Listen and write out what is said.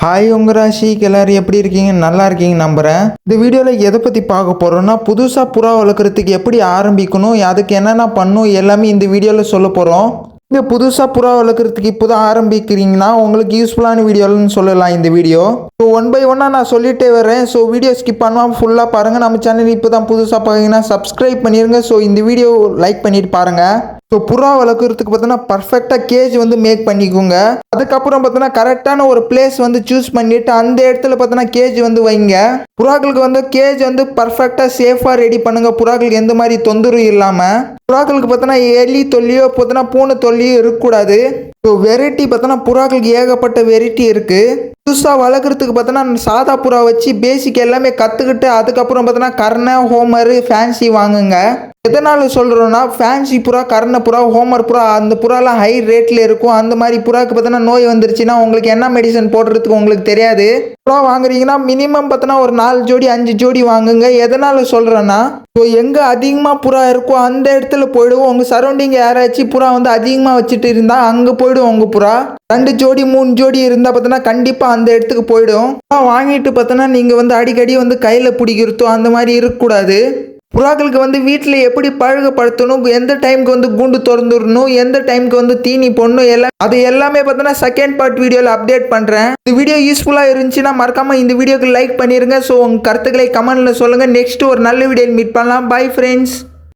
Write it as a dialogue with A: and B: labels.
A: Hi உங்க ராசிக்கு எல்லாரும் எப்படி இருக்கீங்க? நல்லா இருக்கீங்க நம்புறேன். இந்த வீடியோவில் எதை பற்றி பார்க்க போகிறோம்னா புதுசாக புறா வளர்க்குறதுக்கு எப்படி ஆரம்பிக்கணும் அதுக்கு என்னென்ன பண்ணும் எல்லாமே இந்த வீடியோவில் சொல்ல போகிறோம் இந்த புதுசாக புறா வளர்க்குறதுக்கு இப்போ தான் ஆரம்பிக்கிறீங்கன்னா உங்களுக்கு யூஸ்ஃபுல்லான வீடியோன்னு சொல்லலாம் இந்த வீடியோ. ஸோ ஒன் பை ஒன்னாக நான் சொல்லிட்டே வரேன் ஸோ வீடியோ ஸ்கிப் பண்ணாமல் ஃபுல்லாக பாருங்கள் நம்ம சேனல் இப்போ தான் புதுசாக பார்த்தீங்கன்னா சப்ஸ்கிரைப் பண்ணிடுங்க ஸோ இந்த வீடியோ லைக் பண்ணிட்டு பாருங்கள் ஸோ புறா வளர்க்குறதுக்கு பார்த்தோன்னா பர்ஃபெக்டாக கேஜ் வந்து மேக் பண்ணிக்கோங்க. அதுக்கப்புறம் பார்த்தோன்னா கரெக்டான ஒரு பிளேஸ் வந்து சூஸ் பண்ணிட்டு அந்த இடத்துல பார்த்தோன்னா கேஜ் வந்து வைங்க. புறாக்களுக்கு வந்து கேஜ் வந்து பர்ஃபெக்டாக சேஃபாக ரெடி பண்ணுங்கள் புறாக்களுக்கு எந்த மாதிரி தொந்தரவு இல்லாமல் புறாக்களுக்கு பார்த்தோன்னா எலி தொல்லியோ பார்த்தோன்னா பூனை தொல்லியோ இருக்கக்கூடாது. ஸோ வெரைட்டி பார்த்தோன்னா புறாக்களுக்கு ஏகப்பட்ட வெரைட்டி இருக்குது புதுசாக வளர்க்குறதுக்கு பார்த்தோன்னா சாதா புறா வச்சு பேசிக் எல்லாமே கற்றுக்கிட்டு அதுக்கப்புறம் பார்த்தோன்னா கர்ண ஹோமரு ஃபேன்சி வாங்குங்க. எதனால் சொல்கிறோன்னா ஃபேன்சி புறா கர்ண புறா ஹோமர் புறா அந்த புறாலாம் ஹை ரேட்டில் இருக்கும். அந்த மாதிரி புறாக்கு பார்த்தோன்னா நோய் வந்துருச்சுன்னா உங்களுக்கு என்ன மெடிசன் போடுறதுக்கு உங்களுக்கு தெரியாது. புறா வாங்குறீங்கன்னா மினிமம் பார்த்தோன்னா ஒரு நாலு ஜோடி அஞ்சு ஜோடி வாங்குங்க. எதனால் சொல்கிறேன்னா ஸோ எங்கே அதிகமாக புறா இருக்கோ அந்த இடத்துல போயிடுவோம். உங்கள் சரௌண்டிங் யாராச்சும் புறா வந்து அதிகமாக வச்சுட்டு இருந்தால் அங்கே போயிடும் உங்கள் புறா. ரெண்டு ஜோடி மூணு ஜோடி இருந்தால் பார்த்தோன்னா கண்டிப்பாக அந்த இடத்துக்கு போயிடும். புறா வாங்கிட்டு பார்த்தோன்னா நீங்கள் வந்து அடிக்கடி வந்து கையில் பிடிக்கிறதோ அந்த மாதிரி இருக்கக்கூடாது. புறாக்களுக்கு வந்து வீட்டில் எப்படி பழகப்படுத்தணும் எந்த டைமுக்கு வந்து கூண்டு திறந்துடணும்? எந்த டைமுக்கு வந்து தீனி போடணும்? எல்லாம் அது எல்லாமே பார்த்தோன்னா செகண்ட் பார்ட் வீடியோவில் அப்டேட் பண்ணுறேன் இந்த வீடியோ யூஸ்ஃபுல்லாக இருந்துச்சுன்னா மறக்காமல் இந்த வீடியோக்கு லைக் பண்ணிடுங்க ஸோ உங்கள் கருத்துக்களை கமெண்ட்டில் சொல்லுங்கள் நெக்ஸ்ட் ஒரு நல்ல வீடியோவில் மீட் பண்ணலாம். Bye friends